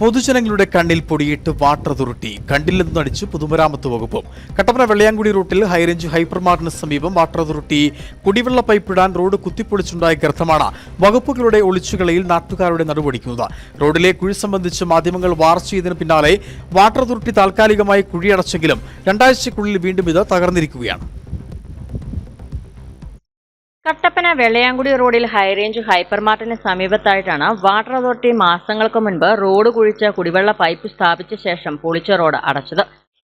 പൊതുജനങ്ങളുടെ കണ്ണിൽ പൊടിയിട്ട് water authority കണ്ടിൽ നടിച്ചു പൊതുമരാമത്ത് വകുപ്പും. കട്ടപ്പന വെള്ളയാങ്കുടി റൂട്ടിൽ ഹൈറേഞ്ച് ഹൈപ്പർ മാർട്ടിന് സമീപം വാട്ടർ അതോറിറ്റി കുടിവെള്ള പൈപ്പ് ഇടാൻ റോഡ് കുത്തിപ്പൊളിച്ചുണ്ടായ ഗർത്തമാണ് വകുപ്പുകളുടെ ഒളിച്ചുകളയിൽ നാട്ടുകാരുടെ നടുപൊടിക്കുന്നത് റോഡിലെ കുഴി സംബന്ധിച്ച് മാധ്യമങ്ങൾ വാർച്ച ചെയ്തതിന് പിന്നാലെ വാട്ടർ അതോറിറ്റി താൽക്കാലികമായി കുഴിയടച്ചെങ്കിലും രണ്ടാഴ്ചയ്ക്കുള്ളിൽ വീണ്ടും ഇത് തകർന്നിരിക്കുകയാണ്. കട്ടപ്പന വെള്ളയാങ്കുടി റോഡിൽ ഹൈറേഞ്ച് ഹൈപ്പർ മാർട്ടിന് സമീപത്തായിട്ടാണ് വാട്ടർ അതോറിറ്റി മാസങ്ങൾക്ക് മുൻപ് റോഡ് കുഴിച്ച് കുടിവെള്ള പൈപ്പ് സ്ഥാപിച്ച ശേഷം പൊളിച്ച റോഡ് അടച്ചത്.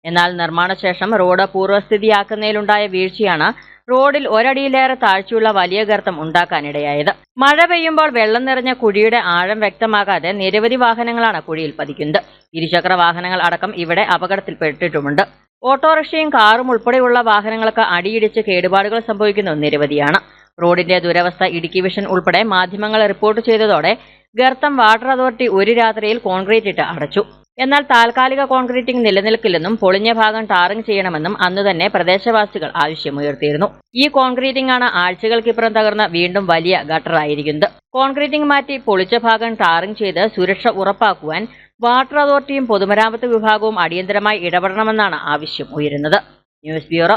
എന്നാൽ നിർമ്മാണ ശേഷം റോഡ് പൂർവസ്ഥിതിയാക്കുന്നതിലുണ്ടായ വീഴ്ചയാണ് റോഡിൽ ഒരടിയിലേറെ താഴ്ചയുള്ള വലിയ ഗർത്തം ഉണ്ടാക്കാനിടയായത്. മഴ പെയ്യുമ്പോൾ വെള്ളം നിറഞ്ഞ കുഴിയുടെ ആഴം വ്യക്തമാകാതെ നിരവധി വാഹനങ്ങളാണ് കുഴിയിൽ പതിക്കുന്നത്. ഇരുചക്ര വാഹനങ്ങൾ അടക്കം ഇവിടെ അപകടത്തിൽപ്പെട്ടിട്ടുമുണ്ട്. ഓട്ടോറിക്ഷയും കാറും ഉൾപ്പെടെയുള്ള വാഹനങ്ങൾക്ക് അടിയിടിച്ച് കേടുപാടുകൾ സംഭവിക്കുന്നത് നിരവധിയാണ്. റോഡിന്റെ ദുരവസ്ഥ ഇടുക്കി വിഷൻ ഉൾപ്പെടെ മാധ്യമങ്ങൾ റിപ്പോർട്ട് ചെയ്തതോടെ ഗർത്തം വാട്ടർ അതോറിറ്റി ഒരു രാത്രിയിൽ കോൺക്രീറ്റ് ഇട്ട് അടച്ചു. എന്നാൽ താൽക്കാലിക കോൺക്രീറ്റിംഗ് നിലനിൽക്കില്ലെന്നും പൊളിഞ്ഞ ഭാഗം ടാറിംഗ് ചെയ്യണമെന്നും അന്ന് തന്നെ പ്രദേശവാസികൾ ആവശ്യമുയർത്തിയിരുന്നു. ഈ കോൺക്രീറ്റിംഗ് ആണ് ആഴ്ചകൾക്കിപ്പുറം തകർന്ന വീണ്ടും വലിയ ഗട്ടറായിരിക്കുന്നത് കോൺക്രീറ്റിംഗ് മാറ്റി പൊളിച്ച ഭാഗം ടാറിംഗ് ചെയ്ത് സുരക്ഷ ഉറപ്പാക്കുവാൻ വാട്ടർ അതോറിറ്റിയും പൊതുമരാമത്ത് വിഭാഗവും അടിയന്തരമായി ഇടപെടണമെന്നാണ് ആവശ്യം ഉയരുന്നത്. News bureau